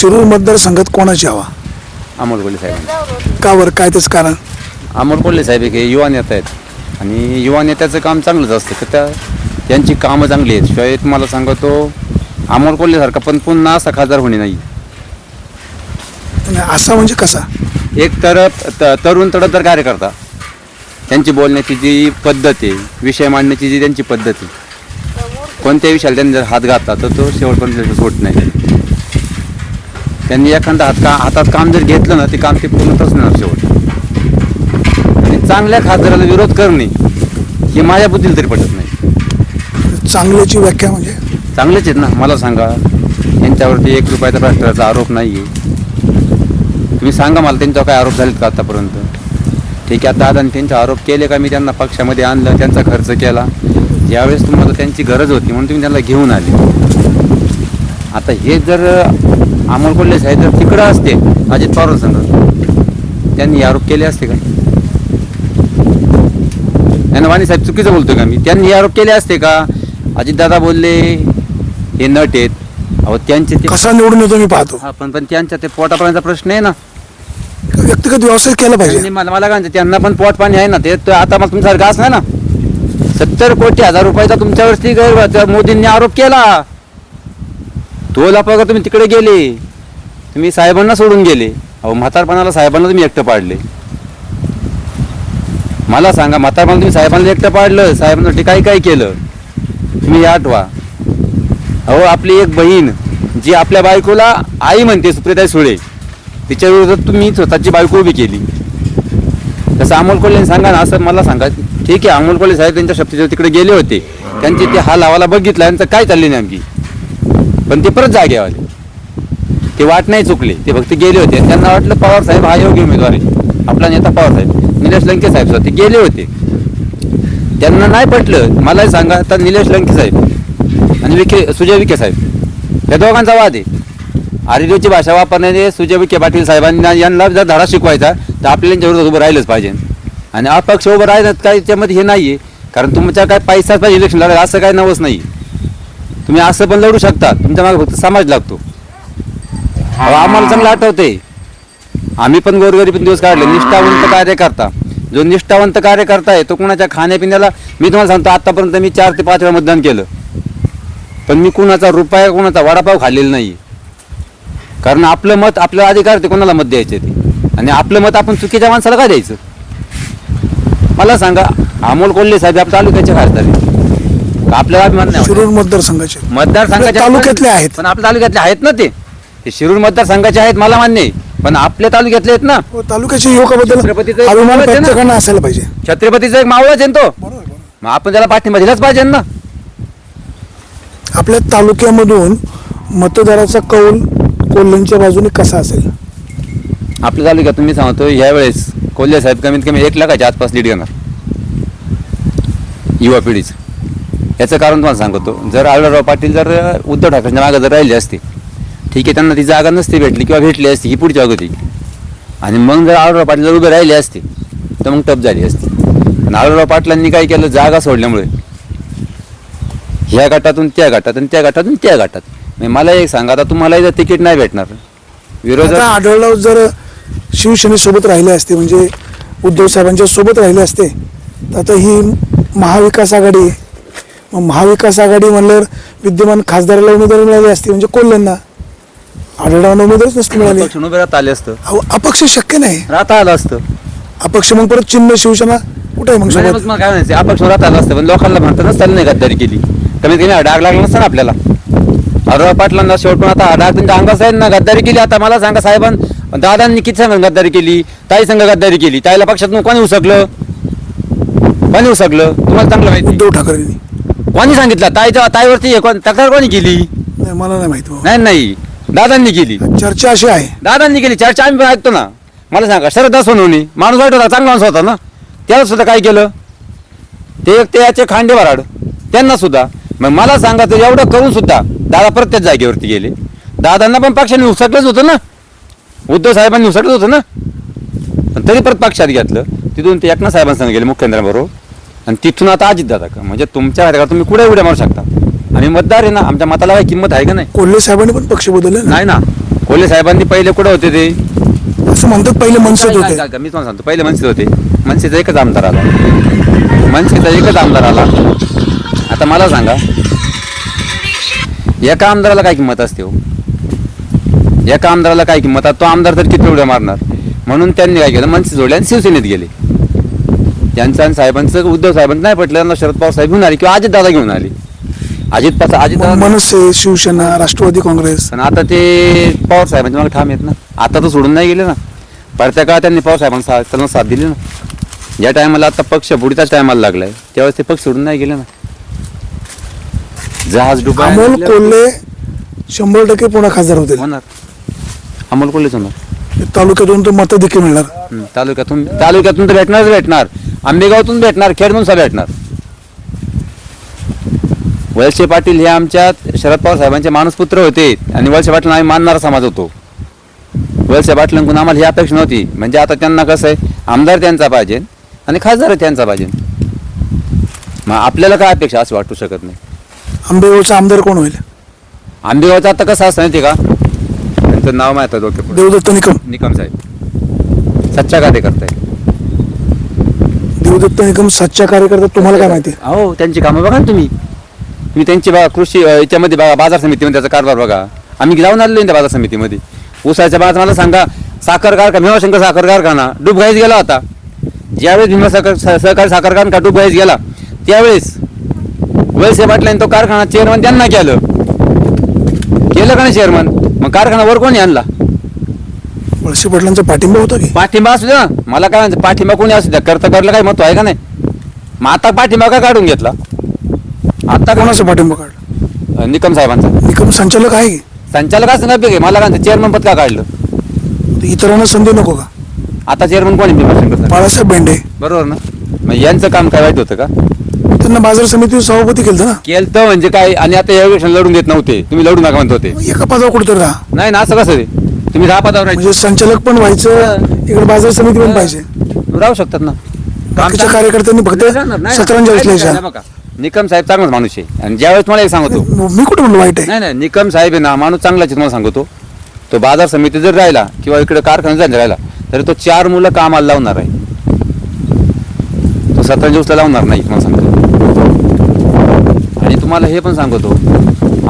शिरूर मतदारसंघात कोणाची हवा? अमोल कोल्हे साहेब. का बरं? काय त्याचं कारण? अमोल कोल्हे साहेब हे युवा नेता आहेत. आणि युवा नेत्याचं काम चांगलंच असतं. तर त्या त्यांची कामं चांगली आहेत. शिवाय तुम्हाला सांगतो अमोल कोल्हेसारखा पण पुन्हा असा खासदार होणे नाही. आणि असा म्हणजे कसा? एक तर त- तरुण तडतर कार्यकर्ता. त्यांची बोलण्याची जी पद्धत आहे विषय मांडण्याची जी त्यांची पद्धत आहे कोणत्याही विषयाला त्यांनी जर हात घातला तर तो शेवटपर्यंत सोडत नाही. त्यांनी एखादा हात का हातात काम जर घेतलं ना ते काम ते पूर्णतच नाही शेवट आणि चांगल्या खासदाराला विरोध करणे हे माझ्या बुद्धीला तरी पटत नाही. चांगल्याची व्याख्या म्हणजे? चांगलेच आहेत ना मला सांगा. यांच्यावरती एक रुपयाचा भ्रष्टाचाराचा आरोप नाही आहे तुम्ही सांगा मला त्यांच्यावर काय आरोप झालेत का आतापर्यंत? ठीक आहे आता दादा त्यांचे आरोप केले का? मी त्यांना पक्षामध्ये आणलं त्यांचा खर्च केला. ज्यावेळेस तुम्हाला त्यांची गरज होती म्हणून तुम्ही त्यांना घेऊन आले. आता हे जर अमोल कोल्हे साहेब जर तिकडं असते अजित पवार संघ त्यांनी आरोप केले असते का? यांना वाणी साहेब चुकीचं बोलतोय का मी? त्यांनी आरोप केले असते का? अजितदादा बोलले हे नट आहेत. अहो त्यांचे ते कसा निवडून येतो मी पाहतो. हा पण पण त्यांच्या ते पोटापर्यंतचा प्रश्न आहे ना. व्यक्तिगत व्यवसाय केला पाहिजे. त्यांनी मला मला काय म्हणते, त्यांना पण पोट पाणी आहे ना. ते तो आता मग तुमच्यासारखं असं ना. सत्तर कोटी हजार रुपयाचा तुमच्यावरती गैर मोदींनी आरोप केला. तो लपा तुम्ही तिकडे गेले. तुम्ही साहेबांना सोडून गेले. अहो म्हातारपणाला साहेबांना तुम्ही एकटं पाडले. मला सांगा म्हातारपणा तुम्ही साहेबांना एकटं पाडलं साहेबांसाठी काय काय केलं? तुम्ही आठवा. अहो आपली एक बहीण जी आपल्या बायकोला आई म्हणते सुप्रिताई सुळे तिच्या विरोधात तुम्ही स्वतःची बायको उभी केली. तसं अमोल कोल्हे सांगा ना असं मला सांगा. ठीक आहे अमोल कोल्हे साहेब त्यांच्या शक्तीच्या तिकडे गेले होते. त्यांचे ते हा लावाला बघितला यांचं काय चालले नेमकी? पण ते परत जागे आले. ते वाट नाही चुकले ते फक्त गेले होते. आणि त्यांना वाटलं पवार साहेब हा योग्य उमेदवार आहे. आपला नेता पवार साहेब. निलेश लंके साहेब सर ते गेले होते. त्यांना नाही पटलं मलाही सांगा तर निलेश लंके साहेब आणि विखे सुजय विखे साहेब या दोघांचा वाद आहे. आरिलोची भाषा वापरण्याने सुजय विखे पाटील साहेबांना यांना जर धडा शिकवायचा तर आपल्याला विरोधात उभं राहिलंच पाहिजे. आणि अपक्ष उभं राहिलं काय त्यामध्ये हे नाही आहे कारण तुमच्या काय पैसाच पाहिजे इलेक्शन लढायला असं काय नवच नाही तुम्ही असं पण लढू शकता. तुमच्या मागे फक्त समाज लागतो. अहो, आम्हाला चांगलं आठवते आम्ही पण गोरगरीब दिवस काढले. निष्ठावंत कार्यकर्ता. जो निष्ठावंत कार्यकर्ता आहे तो कुणाच्या खाण्यापिण्याला मी तुम्हाला सांगतो आतापर्यंत मी चार ते पाच वेळा मतदान केलं. पण मी कुणाचा रुपया कुणाचा वडापाव खाल्लेला नाही कारण आपलं मत आपल्याला अधिकार ते कोणाला मत द्यायचे ते. आणि आपलं मत आपण चुकीच्या माणसाला काय द्यायचं? मला सांगा अमोल कोल्हे साहेब आपल्या तालुक्याचे खासदार आपल्याला अभिमान नाही वाटत. शिरूर मतदारसंघाचे मतदारसंघाचे तालुक्यातले आहेत. पण आपल्या तालुक्यातले आहेत ना ते. ते शिरूर मतदारसंघाचे आहेत मला मान्य आहे. पण आपल्या तालुक्यातले आहेत ना. व तालुक्याच्या युवकाबद्दल एक अभिमान आहे ना. असायला पाहिजे. छत्रपतीचा एक मावळाच आहे ना तो. मग आपण त्याला पाठिंबा दिलाच पाहिजे ना. आपल्या तालुक्यामधून मतदाराचा कौल कोल्ह्यांच्या बाजूने कसा असेल? आपल्या तालुक्यात तुम्ही सांगतो यावेळेस कोल्हे साहेब कमीत कमी एक लाखाच्या आसपास लीड घेणार. युवा पिढीचं. याचं कारण तुम्हाला सांगतो. जर आढळराव पाटील जर उद्धव ठाकरेंच्या मागे जर राहिले असते ठीक आहे त्यांना ती जागा नसती भेटली किंवा भेटली असती ही पुढची होती आणि मग जर आढळराव पाटील जर उभे राहिले असते तर मग टप झाली असती. पण आढळराव पाटलांनी काय केलं? जागा सोडल्यामुळे. ह्या गटातून त्या गटात आणि त्या गटातून त्या गटात. म्हणजे मला एक सांगा आता तुम्हालाही जर तिकीट नाही भेटणार. विरोधक आता आढळराव जर शिवसेनेसोबत राहिले असते म्हणजे उद्धव साहेबांच्या सोबत राहिले असते तर आता ही महाविकास आघाडी मग महाविकास आघाडी म्हणल्यावर विद्यमान खासदाराला उमेदवारी मिळाली असती म्हणजे कोल्ह्यांना. आढळरावांना उमेदवारीच नसती मिळाली. पक्ष उभे राहता आले असतं. अहो, अपक्ष शक्य नाही. राहता आलं असतं. अपक्ष मग परत चिन्ह शिवसेना कुठे आहे मग सोबत मग मला काय म्हणायचं? अपक्ष राहता आलं असतं पण लोकांना म्हणतं नसताना नाही गद्दारी केली. कमीत कमी डाग लागला नसता ना आपल्याला. अरे पाटलांना शेवट पण आता? डाग तुमच्या अंगाचा आहे ना गद्दारी केली आता. मला सांगा साहेबां दादांनी किती संघ गद्दारी केली? ताई संघ गद्दारी केली. ताईला पक्षात कोणी उसकलं? कोणी उसकलं? तुम्हाला चांगलं माहिती. उद्धव ठाकरेंनी. कोणी सांगितलं? ताईच्या ताईवरती हे कोण- तक्रार कोणी केली? नाही मला नाही माहिती भाऊ. नाही नाही. दादांनी केली. चर्चा अशी आहे. दादांनी केली. चर्चा आम्ही पण ऐकतो ना. मला सांगा शरद सोनवणी माणूस वाईट होता चांगला माणूस होता ना? त्याला सुद्धा काय केलं? ते ते याचे खांडे वराड त्यांना सुद्धा. मग मला सांगा तर एवढं करून सुद्धा दादा प्रत्येक जागेवरती गेले. दादांना पण पक्षाने उसटलंच होतं ना. उद्धव साहेबांनी उसटलं होतं ना. पण तरी परत पक्षात घेतलं. तिथून ते एकनाथ साहेबांसंग गेले मुख्यमंत्र्यांबरोबर. आणि तिथून आता अजित दादा का? म्हणजे तुमच्या घरात तुम्ही कुठे उड्या मारू शकता? आम्ही मतदार आहे ना आमच्या मताला काही किंमत आहे का नाही? कोल्हे साहेबांनी पण पक्ष बदलले नाही ना. कोल्हे साहेबांनी पहिले कुठं होते ते? असं म्हणतात पहिले मनसेत होते. मी तुम्हाला सांगतो पहिले मनसेत होते. मनसेचा एकच आमदार आला. मनसेचा एकच आमदार आला. आता मला सांगा एका आमदाराला काय किंमत असते हो? एका आमदाराला काय किंमत? आता तो आमदार तर किती उड्या मारणार? म्हणून त्यांनी काय केलं? मनसे जोडले आणि शिवसेनेत गेले. त्यांचं आणि साहेबांचं उद्धव साहेबांचं नाही पटलं त्यांना शरद पवार साहेब घेऊन आले किंवा अजित दादा घेऊन आले. अजित पवार अजित दादा मनसे शिवसेना राष्ट्रवादी काँग्रेस. पण आता ते पवार साहेबांच्या मागे ठाम येत ना. आता तर सोडून नाही गेले ना. परत्या काळात त्यांनी पवार साहेबांना साथ त्यांना साथ दिली ना. ज्या टायमाला आता पक्ष बुडीचाच टायमाला लागलाय त्यावेळेस ते पक्ष सोडून नाही गेले ना. जहाज डुबा अमोल कोल्हे शंभर टक्के पुन्हा खासदार होतील. होणार. अमोल कोल्हेच होणार. तालुक्यातून तर मतं देखील मिळणार. तालुक्यातून तालुक्यातून तर भेटणारच भेटणार. आंबेगावतून भेटणार खेडमधून सुद्धा भेटणार. वळसे पाटील हे आमच्या शरद पवार साहेबांचे माणूसपुत्र होते आणि वळसे पाटील आम्ही मानणारा समाज होतो. वळसे पाटलांकडून आम्हाला ही अपेक्षा नव्हती. म्हणजे आता त्यांना कसं आहे आमदार त्यांचा पाहिजे आणि खासदार त्यांचा पाहिजे. मग आपल्याला काय अपेक्षा असं वाटू शकत नाही. आंबेगावचा आमदार कोण होईल? आंबेगावचं आता कसं असतं माहिती का? त्यांचं नाव माहिती डोक्यापुढे. देवदत्त निकम. निकम साहेब. सच्चा कार्यकर्ता आहे. देवदत्त निकम सच्चा कार्यकर्ता तुम्हाला काय माहिती? अहो त्यांची कामं बघा ना तुम्ही. तुम्ही त्यांची बघा कृषी याच्यामध्ये बघा बाजार समितीमध्ये म्हणजे त्याचा कारभार बघा. आम्ही जाऊन आलेलो आहे त्या बाजार समितीमध्ये. ऊसाच्या बाजार मला सांगा साखर कारखाना भीमाशंकर साखर कारखाना डुबघाईस गेला होता. ज्यावेळेस भीमा साखर स- सहकारी साखर कारखाना डुबघाईस गेला त्यावेळेस वळसे पाटलांनी तो कारखाना चेअरमन त्यांना केलं. केलं का नाही चेअरमन मग कारखाना वर कोणी आणला? वळसे पाटलांचा पाठिंबा होता की? पाठिंबा असू द्या. मला काय म्हणते पाठिंबा कोणी असू द्या. कर्तव्याला काही महत्त्व आहे का नाही? मग आता पाठिंबा का काढून घेतला? आता कोणाचा पाठिंबा काढला? निकम साहेबांचा. निकम संचालक आहे की? संचालक असं नाही मला काय चेअरमन पद का काढलं? तर इतरांना संधी नको का? आता चेअरमन कोणी भीमाशंकर साहेब? बाळासाहेब बेंडे बरोबर ना? मग यांचं काम काय वाईट होतं का? त्यांना बाजार समिती सभापती केलं ना? केलं तर म्हणजे काय? आणि आता या इलेक्शन लढून देत नव्हते. तुम्ही लढू नका म्हणत होते. मग एका पदावर कुठेतरी राहा. नाही ना असं कसं रे? तुम्ही दहा पदावर राहायचे. म्हणजे संचालक पण व्हायचं इकडे बाजार समिती पण पाहिजे. राहू शकतात ना. बाकीच्या कार्यकर्त्यांनी फक्त नाही, सतरंजा नाही, बघा. निकम साहेब चांगलाच माणूस आहे. आणि ज्यावेळेस मला एक सांगतो. मी कुठे म्हणलो वाईट आहे? नाही नाही निकम साहेब आहे ना माणूस चांगलाच आहे तुम्हाला सांगतो. तो बाजार समिती जर राहिला किंवा इकडे कारखाना जर राहिला तर तो चार मुलं कामाला लावणार आहे. तो सतरा दिवसला लावणार नाही तुम्हाला सांगतो. आणि तुम्हाला हे पण सांगतो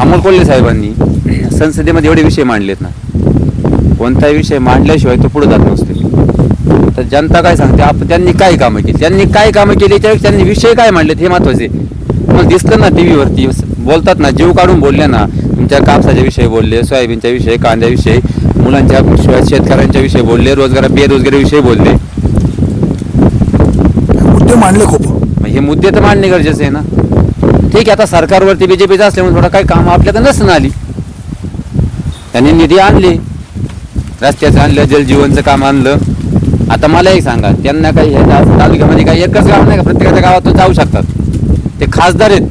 अमोल कोल्हे साहेबांनी संसदेमध्ये एवढे विषय मांडलेत ना. कोणताही विषय मांडल्याशिवाय तो पुढे जात नसते. तर जनता काय सांगते? आप त्यांनी काय कामं केली त्यांनी काय कामं केली त्यावेळी त्यांनी विषय काय मांडलेत हे महत्त्वाचे. मग दिसतं ना टी व्हीवरती बोलतात ना जीव काढून बोलले ना तुमच्या कापसाच्या विषयी बोलले सोयाबीनच्या विषयी कांद्याविषयी मुलांच्या शिवाय शेतकऱ्यांच्या विषयी बोलले रोजगार बेरोजगारीविषयी बोलले. मुद्दे मांडले खूप. हे मुद्दे तर मांडणे गरजेचे आहे ना. ठीक आहे आता सरकारवरती बीजेपीचं असल्यामुळे थोडं काही काम आपल्याकडे नसणं आली. त्यांनी निधी आणली. रस्त्याचं आणलं जलजीवनचं काम आणलं. आता मला एक सांगा त्यांना काही हे ता- तालुक्यामध्ये काही एकच गाव नाही का? प्रत्येकाच्या गावातून जाऊ शकतात. ते खासदार आहेत.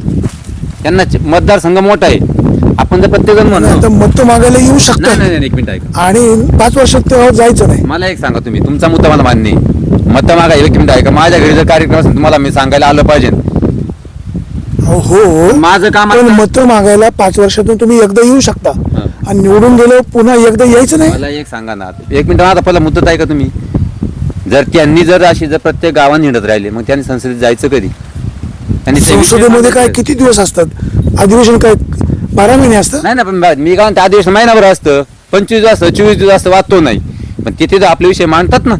त्यांना मतदारसंघ मोठा आहे. आपण जर प्रत्येक जण आता म्हणतो मत मागायला येऊ नाही शकतात नाही नाही, एक मिनिट ऐका. आणि पाच वर्षात तेव्हा जायचं नाही. मला एक सांगा तुम्ही तुमचा मुद्दा मला मान्य आहे. मत मागा एक मिनिट ऐका. माझ्या घरी जर कार्यक्रम असेल तुम्हाला मी सांगायला आलं पाहिजे. हो माझं काम पण मत मागायला पाच वर्षातून तुम्ही एकदा येऊ शकता. हा. आणि निवडून गेलो पुन्हा एकदा यायचं नाही? मला एक सांगा ना. एक मिनिट आता पहिला मुद्दा आहे का तुम्ही? जर त्यांनी जर अशी जर प्रत्येक गावात हिंडत राहिले मग त्यांनी संसदेत जायचं कधी? त्यांनी ते विषय संसदेमध्ये काय मांडायचे. किती दिवस असतात? अधिवेशन काय बारा महिने असतं नाही ना पण बा- मी काय त्या दिवस महिनाभर असतं. पंचवीस दिवस असतं चोवीस दिवस असतं वाचतो नाही. पण तिथे जर आपले विषय मांडतात ना.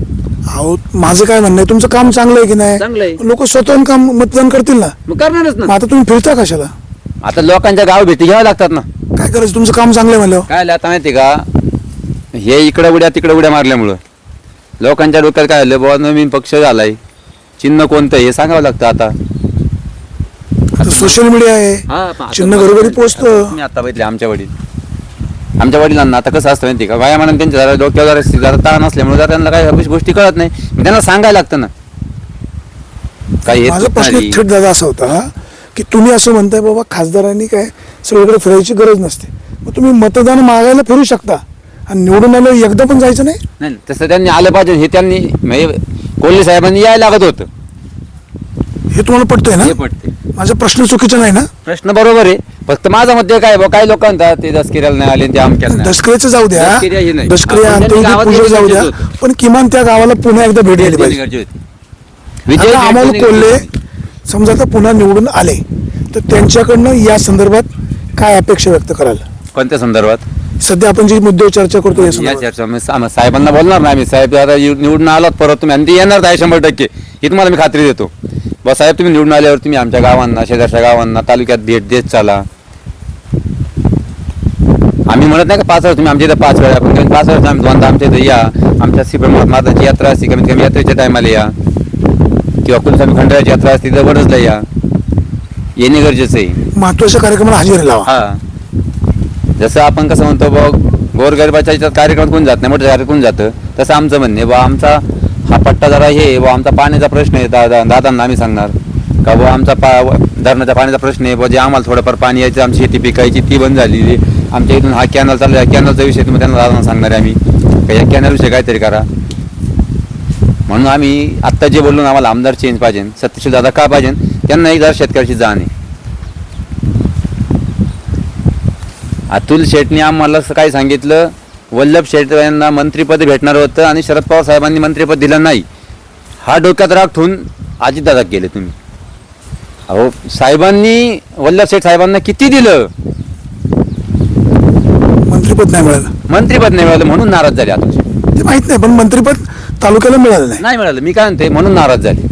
अहो माझं काय म्हणणं आहे? तुमचं काम चांगलं आहे की चांगलं आहे. नाही लोक स्वतःहून काम मतदान करतील ना? मग करणारच मग ना आता तुम्ही फिरता कशाला? आता लोकांच्या गाव भेटी घ्याव्या लागतात ना. काय करायचं? तुमचं काम चांगलं आहे म्हणल्यावर. काय आलं आता माहिती का? हे इकडे उड्या तिकडे उड्या मारल्यामुळं. लोकांच्या डोक्यात काय आलं बाबा नवीन पक्ष झालाय. चिन्ह कोणतं आहे? हे सांगावं लागतं आता. आता सोशल मीडिया आहे. चिन्ह घरोघरी पोचतं. मी आता बघितले आमच्या वडील. आमच्या वडिलांना. आता कसं असतं माहिती का? वयामानाने त्यांच्या जरा डोक्यावर जरा ताण असल्यामुळे जरा त्यांना काही गोष्टी- गोष्टी कळत नाही. मग त्यांना सांगायला लागतं ना. काही येत माझा प्रश्न नाही. थेट दादा असा होता की तुम्ही असं म्हणताय बाबा खासदारांनी काय सगळीकडे फिरायची गरज नसते. मग तुम्ही मतदान मागायला फिरू शकता. आणि निवडून आलो एकदा पण जायचं नाही? नाही नाही, तसं त्यांनी आलं पाहिजे. हे त्यांनी म्हणजे कोल्हे साहेबांनी यायला लागत होतं. हे तुम्हाला पटतंय ना? पटते माझा प्रश्न चुकीचा नाही ना? प्रश्न बरोबर आहे. फक्त माझा मुद्दे काय बा काही लोक म्हणतात ते दसकिऱ्याला नाही आले ते आमक्याला नाही आले. जाऊ द्या. दशक्रिया हे नाही. दशक्रिया आपण त्यांनी अंत्यविधी गावात पूजा गेले जाऊ द्या. गरजेचं पण किमान त्या गावाला पुन्हा एकदा भेट दिली पाहिजे. गरजेचं होते. विजय आता अमोल कोल्हे. समजा आता पुन्हा निवडून आले तर त्यांच्याकडनं या संदर्भात काय अपेक्षा व्यक्त कराल? कोणत्या संदर्भात? सध्या आपण जी मुद्दे चर्चा करतो या या संदर्भात. चर्चा मी सा- साहेबांना बोलणार ना आम्ही. साहेब आता निवडून आलात परत तुम्ही आणि ते येणार आहे शंभर टक्के. ही तुम्हाला मी खात्री देतो. बा साहेब तुम्ही निवडून आल्यावर तुम्ही आमच्या गावांना शेजारच्या गावांना तालुक्यात भेट देत चाला. आम्ही म्हणत नाही का पाच वर्ष तुम्ही आमच्या इथं पाच वेळा पण पाच वर्ष आम्ही दोनदा आमच्या इथं या. आमच्या श्रीप्रमोद माताची यात्रा असते कमीत कमी यात्रेच्या टायमाला या. किंवा कुलस्वामी खंडराची यात्रा असते जबरदस्तला या. येणे गरजेचं आहे. महत्त्वाच्या कार्यक्रमाला हजेरी लावा. हा. जसं आपण कसं म्हणतो बघ गोरगरिबाच्या याच्यात कार्यक्रमात कोण जात नाही मोठ्या कार्यक्रमात कोण जातं? तसं आमचं म्हणणे बा आमचा हा पट्टा जरा हे बा आमचा पाण्याचा प्रश्न आहे दादा दादांना आम्ही सांगणार. का बा आमचा पा धरणाच्या पाण्याचा प्रश्न आहे. बा जे आम्हाला थोडंफार पाणी यायचं आमची शेती पिकायची ती बंद झालेली आमच्या इथून हा कॅनल चालू आहे. कॅनलचा विषय तुम्ही त्यांना दादांना सांगणार आहे आम्ही. का या कॅनल विषय काहीतरी करा. म्हणून आम्ही आत्ता जे बोललो ना आम्हाला आमदार चेंज पाहिजे. सत्यशील दादा का पाहिजे? त्यांना एक जरा शेतकऱ्याची जाण आहे. अतुल शेटने आम्हाला असं काय सांगितलं. वल्लभ शेट यांना मंत्रीपद भेटणार होतं आणि शरद पवार साहेबांनी मंत्रीपद दिलं नाही. हा डोक्यात राग ठेवून अजितदादा गेले तुम्ही. अहो साहेबांनी वल्लभ शेठ साहेबांना किती दिलं? मंत्रीपद नाही मिळालं. मंत्रीपद नाही मिळालं म्हणून नाराज झाले शेठ ते माहीत नाही पण मंत्रीपद तालुक्याला मिळालं नाही. नाही मिळालं. मी काय म्हणते म्हणून नाराज झाले.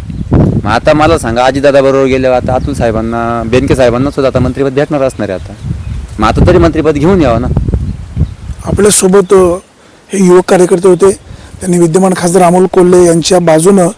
मग आता मला सांगा अजितदादा बरोबर गेले आता अतुल साहेबांना बेनके साहेबांना सुद्धा आता मंत्रीपद भेटणार असणार आहे आता. मग आता तरी मंत्रीपद घेऊन यावं ना. आपल्यासोबत अ, हे युवक कार्यकर्ते होते. त्यांनी विद्यमान खासदार अमोल कोल्हे यांच्या बाजूनं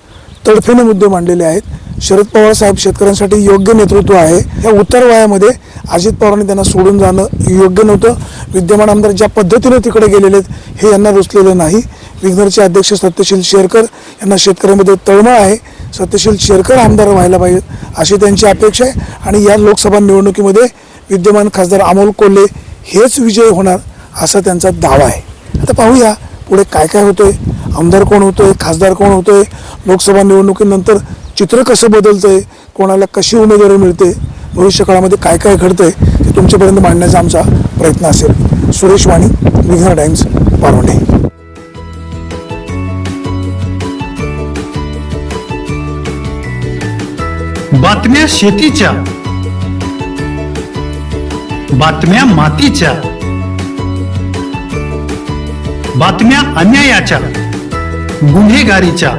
तडफेने मुद्दे मांडलेले आहेत. शरद पवार साहेब शेतकऱ्यांसाठी योग्य नेतृत्व आहे. या उत्तर वयामध्ये अजित पवारांनी त्यांना सोडून जाणं योग्य नव्हतं. विद्यमान आमदार ज्या पद्धतीने तिकडे गेलेले आहेत हे यांना रुचलेलं नाही. विघ्नरचे अध्यक्ष सत्यशील शेरकर यांना शेतकऱ्यांमध्ये तळमळ आहे. सत्यशील शेरकर आमदार व्हायला पाहिजेत अशी त्यांची अपेक्षा आहे. आणि या लोकसभा निवडणुकीमध्ये विद्यमान खासदार अमोल कोल्हे हेच विजय होणार असा त्यांचा दावा आहे. आता पाहूया पुढे काय काय होतंय. आमदार कोण होतोय? खासदार कोण होतोय? लोकसभा निवडणुकीनंतर चित्र कसं बदलतंय कोणाला कशी उमेदवारी मिळते भविष्य काळामध्ये काय काय घडतंय ते तुमच्यापर्यंत मांडण्याचा आमचा प्रयत्न असेल. सुरेश वाणी विघ्न टाइम्स पारोंडे बातम्या शेतीच्या बातम्या मातीच्या बातम्या अन्यायाच्या गुन्हेगारीच्या.